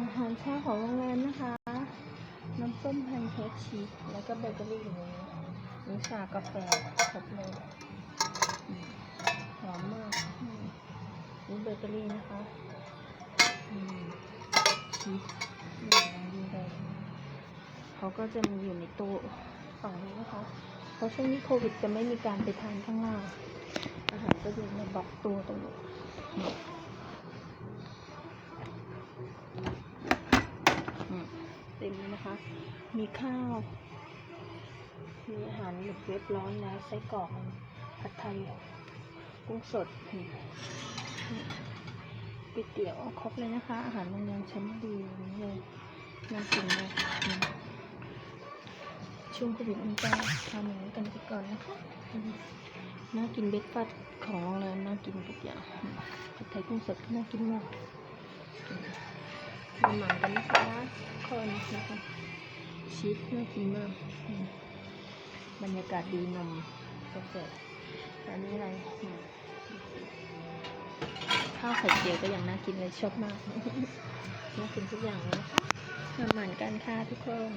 อาหารเช้าของโรงแรมนะคะ น้ำส้มแพนเค้กชีสแล้วก็เบเกอรี่อย่างนี้มีชากาแฟครบเลยหอมมากอืมนี่เบเกอรี่นะคะอืมชีสอืมดีเลยเขาก็จะมีอยู่ในตู้ฝั่งนี้นะคะเพราะช่วงนี้โควิดจะไม่มีการไปทานข้างล่างอาหารก็อยู่ในบล็อกตัวตรงนี้นี่อืมเต็มเลยนะคะ มีข้าว มีอาหารหมึกเว็บร้อนแล้วไส้กรอกผัดไทยกุ้งสดก๋วยเตี๋ยวครบเลยนะคะ อาหารโรงแรมชั้นดีนี้เลยน่ากินเลยช่วงโควิดมันจะทานอย่างนี้กันไปก่อนนะคะน่ากินเบรกฟาสต์ของโรงแรมน่ากินทุกอย่างผัดไทยกุ้งสดก็น่ากินมาก อืมมาหมั่นกันนะคะคนนะคะชีสน่ากินมากอืมบรรยากาศดีนมสดๆอันนี้อะไรข้าวไข่เจียวก็ยังน่ากินเลยชอบมาก น่ากินทุกอย่างเลยนะคะมาหมั่นกันค่ะทุกคน